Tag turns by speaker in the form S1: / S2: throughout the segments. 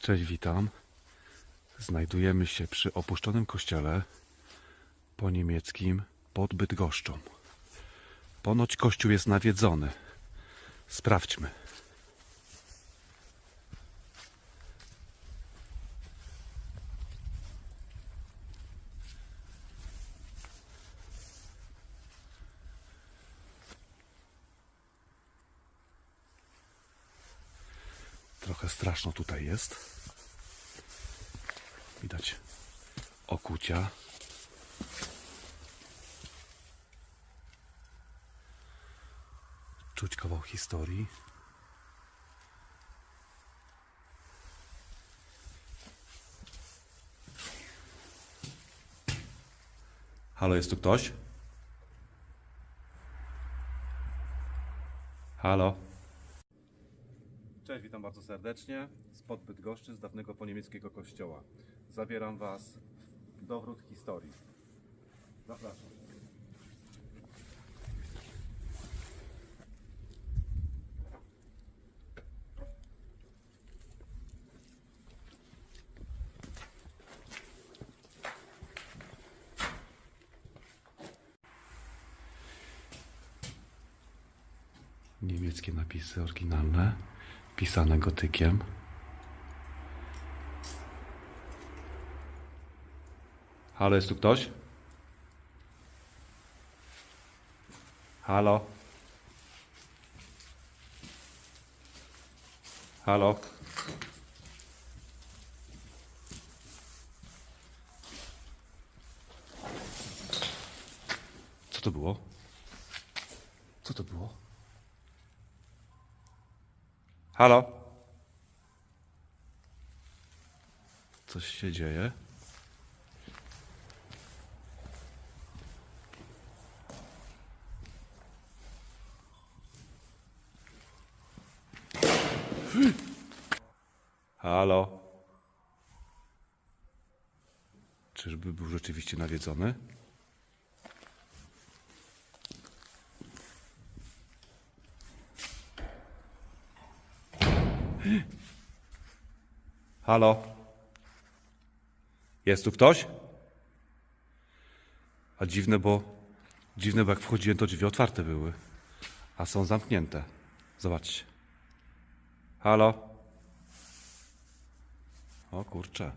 S1: Cześć, witam. Znajdujemy się przy opuszczonym kościele po niemieckim pod Bydgoszczą. Ponoć kościół jest nawiedzony. Sprawdźmy. Trochę straszno tutaj jest. Widać okucia. Czuć kawał historii. Halo, jest tu ktoś? Halo? Bardzo serdecznie. Spod Bydgoszczy z dawnego poniemieckiego kościoła. Zabieram Was w dowrót historii. Zapraszam. Niemieckie napisy oryginalne, pisane gotykiem. Halo, jest tu ktoś? Halo? Halo? Co to było? Co to było? Halo? Coś się dzieje? Halo? Czyżby był rzeczywiście nawiedzony? Halo? Jest tu ktoś? A dziwne, bo dziwne, bo jak wchodziłem, to drzwi otwarte były, a są zamknięte. Zobaczcie. Halo? O kurczę.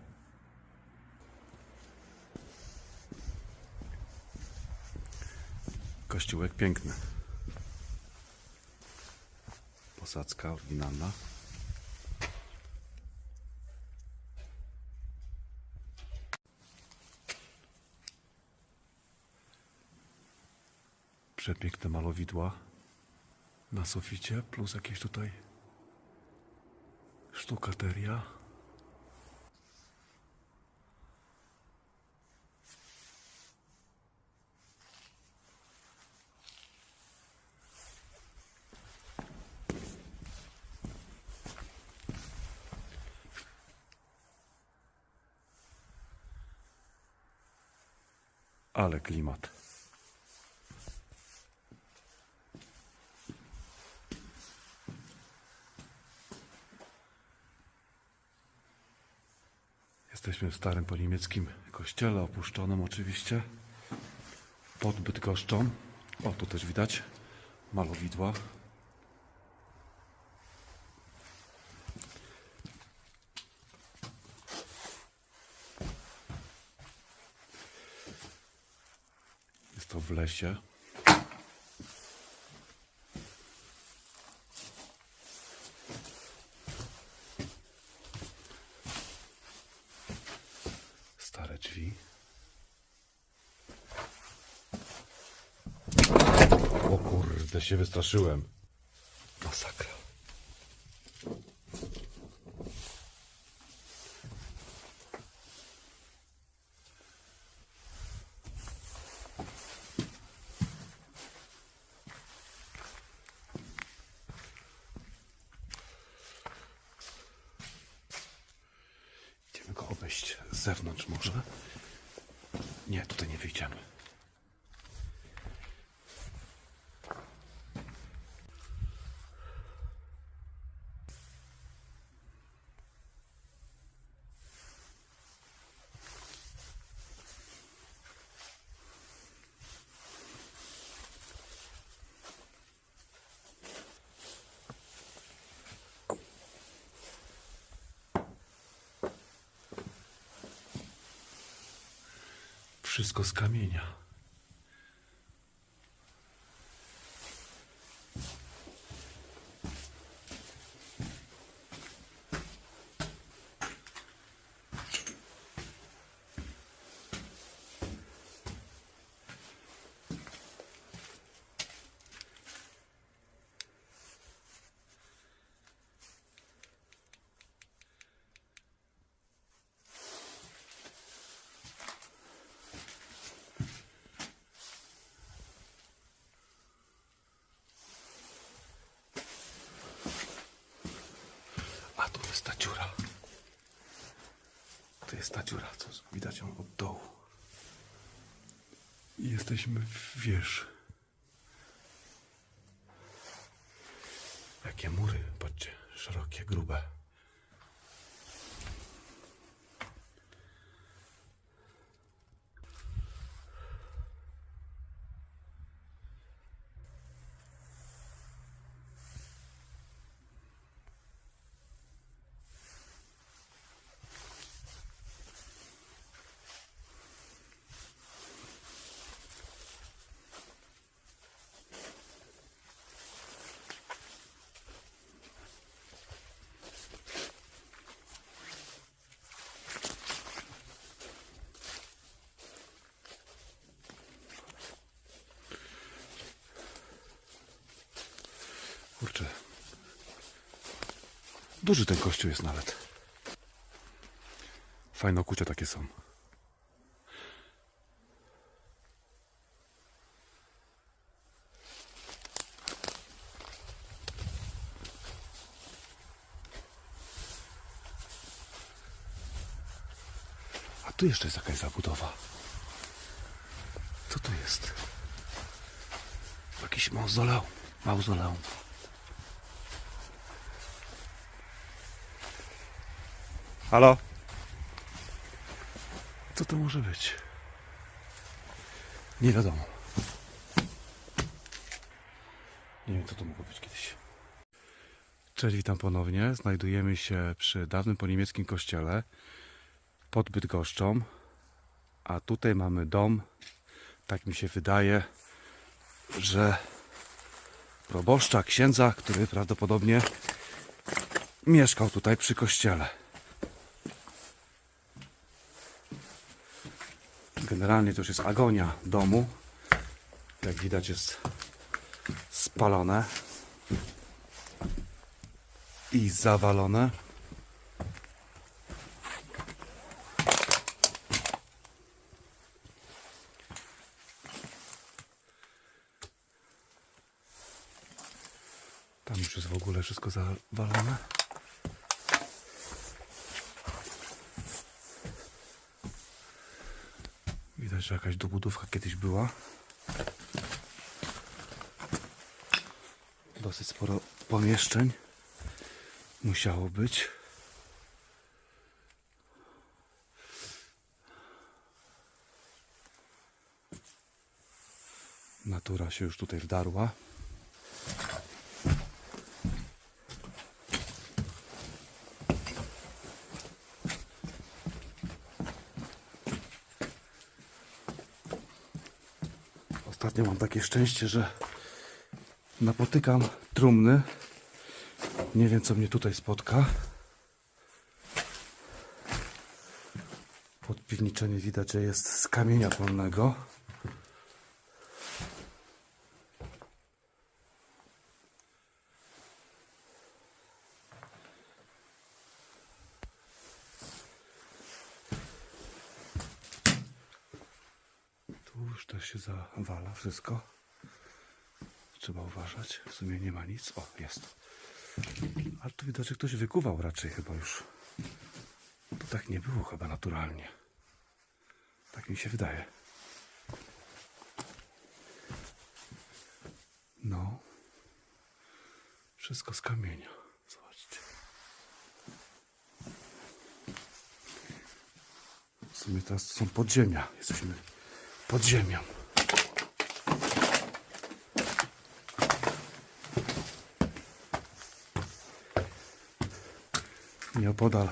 S1: Kościółek piękny. Posadzka oryginalna. Przepiękne malowidła na suficie, plus jakieś tutaj sztukateria. Ale klimat. Jesteśmy w starym po niemieckim kościele, opuszczonym oczywiście, pod Bydgoszczą. O, tu też widać malowidła. Jest to w lesie. Stare drzwi. O kurde, się wystraszyłem. Masakra. Idziemy go obejść z zewnątrz może. Nie, tutaj nie wyjdziemy. Wszystko z kamienia. A tu jest ta dziura. To jest ta dziura, co widać ją od dołu. I jesteśmy w wieży. Jakie mury, patrzcie, szerokie, grube. Kurczę. Duży ten kościół jest nawet. Fajne okucia takie są. A tu jeszcze jest jakaś zabudowa. Co tu jest? Jakiś mauzoleum. Mauzoleum. Halo? Co to może być? Nie wiadomo. Nie wiem, co to mogło być kiedyś. Cześć, witam ponownie. Znajdujemy się przy dawnym poniemieckim kościele pod Bydgoszczą. A tutaj mamy dom, tak mi się wydaje, że proboszcza, księdza, który prawdopodobnie mieszkał tutaj przy kościele. Generalnie to już jest agonia domu. Jak widać jest spalone i zawalone. Tam już jest w ogóle wszystko zawalone. Że jakaś dobudówka kiedyś była. Dosyć sporo pomieszczeń musiało być. Natura się już tutaj wdarła. Ostatnio mam takie szczęście, że napotykam trumny. Nie wiem, co mnie tutaj spotka. Podpiwniczenie widać, że jest z kamienia polnego. Tu już też się zawala wszystko. Trzeba uważać. W sumie nie ma nic. O, jest. Ale tu widać, że ktoś wykuwał raczej chyba już. To tak nie było chyba naturalnie. Tak mi się wydaje. No. Wszystko z kamienia. Zobaczcie. W sumie teraz to są podziemia. Jesteśmy pod ziemią. Nieopodal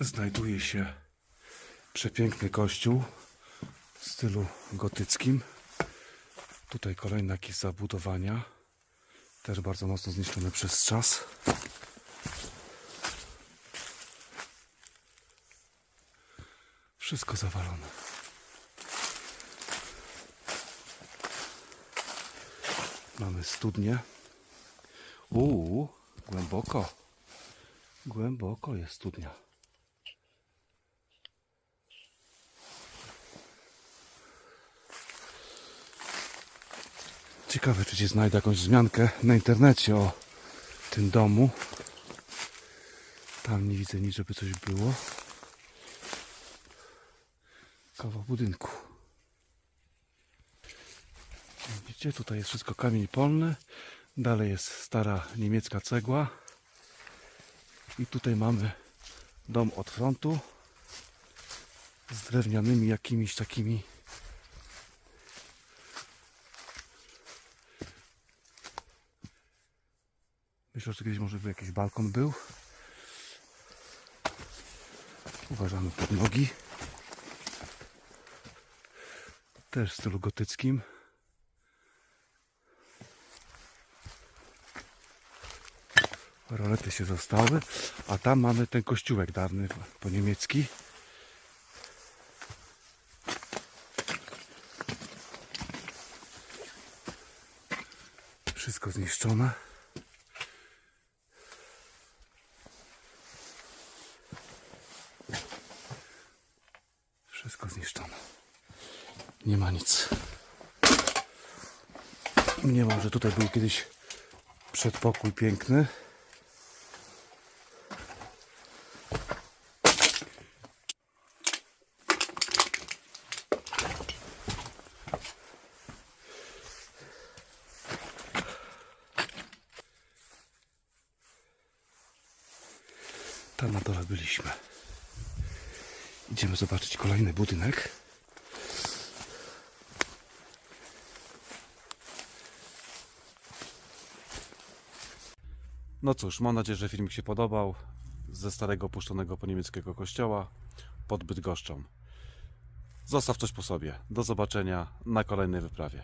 S1: znajduje się przepiękny kościół w stylu gotyckim. Tutaj kolejne jakieś zabudowania. Też bardzo mocno zniszczone przez czas. Wszystko zawalone. Mamy studnię. Uuu, głęboko. Głęboko jest studnia. Ciekawe, czy ci znajdę jakąś wzmiankę na internecie o tym domu. Tam nie widzę nic, żeby coś było. Kawał budynku. Widzicie, tutaj jest wszystko kamień polny. Dalej jest stara niemiecka cegła. I tutaj mamy dom od frontu z drewnianymi jakimiś takimi Myślę, że kiedyś może by jakiś balkon był. Uważamy pod nogi. Też w stylu gotyckim. Rolety się zostały, a tam mamy ten kościółek dawny po niemiecki. Wszystko zniszczone. Wszystko zniszczone. Nie ma nic. Nie ma, że tutaj był kiedyś przedpokój piękny. Tam na dole byliśmy. Idziemy zobaczyć kolejny budynek. No cóż, mam nadzieję, że filmik się podobał. Ze starego opuszczonego po niemieckiego kościoła pod Bydgoszczą. Zostaw coś po sobie. Do zobaczenia na kolejnej wyprawie.